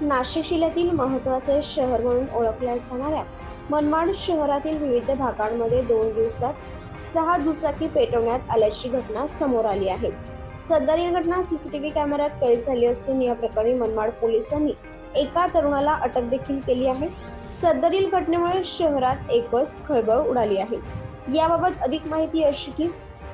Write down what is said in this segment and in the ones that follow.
नाशिक जिल्ह्यातील महत्त्वाचे शहर म्हणून ओळखल्या जाणाऱ्या मनमाड शहरातील विविध भागांमध्ये दोन दिवसात सहा दुचाकी पेटवण्यात आल्याची घटना समोर आली आहे. सदर घटना सीसीटीव्ही कॅमेऱ्यात कैद झाली असून या प्रकरणी मनमाड पोलिसांनी एका तरुणाला अटक देखील केली आहे. सदरील घटनेमुळे शहरात एकच खळबळ उडाली आहे. याबाबत अधिक माहिती अशी की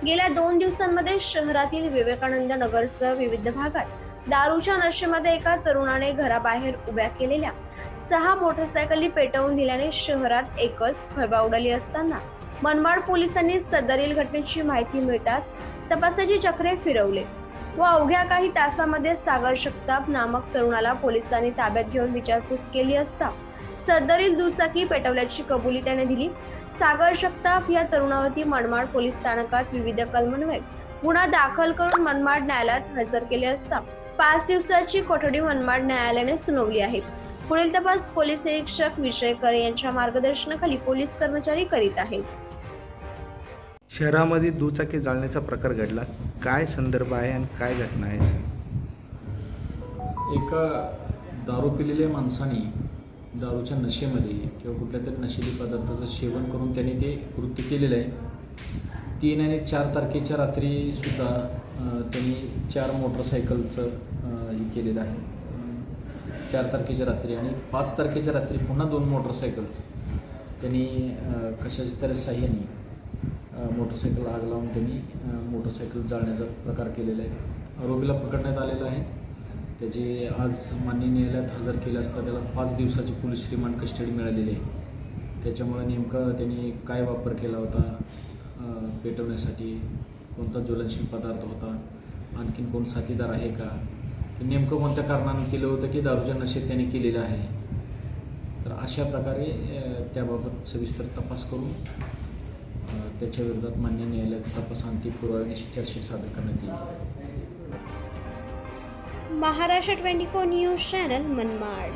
गेल्या दोन दिवसांमध्ये शहरातील विवेकानंद नगरसह विविध भागात दारूच्या नशेमध्ये एका तरुणाने घराबाहेर उभ्या केलेल्या सहा मोटरसायकली पेटवून दिल्याने शहरात एकच फळबा उडाली असताना मनमाड पोलिसांनी सदरील घटनेची माहिती मिळताच तपासाची चक्रे फिरवले व अवघ्या काही तासामध्ये सागर शक्ताप नामक तरुणाला पोलिसांनी ताब्यात घेऊन विचारपूस केली असता सदरील दुचाकी पेटवल्याची कबुली त्याने दिली. सागर शक्ताप या तरुणावरती मनमाड पोलीस स्थानकात विविध कलमान्वये गुन्हा दाखल करून मनमाड न्यायालयात हजर केले असता पाच दिवसाची कोठडी मनमाड न्यायालयाने सुनावली आहे. पुढील तपास पोलीस निरीक्षक विजय करे यांच्या मार्गदर्शनाखाली पोलीस कर्मचारी करीत आहेत. शहरामध्ये दुचाकी जाळण्याचा प्रकार घडला. काय संदर्भ आहे आणि काय घटना आहे सर? एका दारू पिलेल्या माणसाने दारूच्या नशेमध्ये किंवा कुठल्या तरी नशेली पदार्थाचं सेवन करून त्याने ते कृत्य केलेलं आहे. तीन आणि चार तारखेच्या रात्रीसुद्धा त्यांनी चार मोटरसायकलचं हे केलेलं आहे. चार तारखेच्या रात्री आणि पाच तारखेच्या रात्री पुन्हा दोन मोटरसायकल्स त्यांनी कशाच्या तरी साह्याने मोटरसायकल आग लावून त्यांनी मोटरसायकल जाळण्याचा प्रकार केलेला आहे. आरोपीला पकडण्यात आलेला आहे. त्याचे आज मान्य न्यायालयात हजर केले असता त्याला पाच दिवसाची पोलीस रिमांड कस्टडी मिळालेली आहे. त्याच्यामुळे नेमकं त्यांनी काय वापर केला होता पेटवण्यासाठी? कोणता ज्वलनशील पदार्थ होता आणखीन कोण साथीदार आहे का? ते नेमकं कोणत्या कारणानं केलं होतं की दारूच्या नशेत त्यांनी केलेलं आहे? तर अशा प्रकारे त्याबाबत सविस्तर तपास करून त्याच्या विरोधात मान्य न्यायालयात तपास अंतिम पुराव्याने चार्जशीट सादर करण्यात येईल. Maharashtra twenty four news channel Manmad.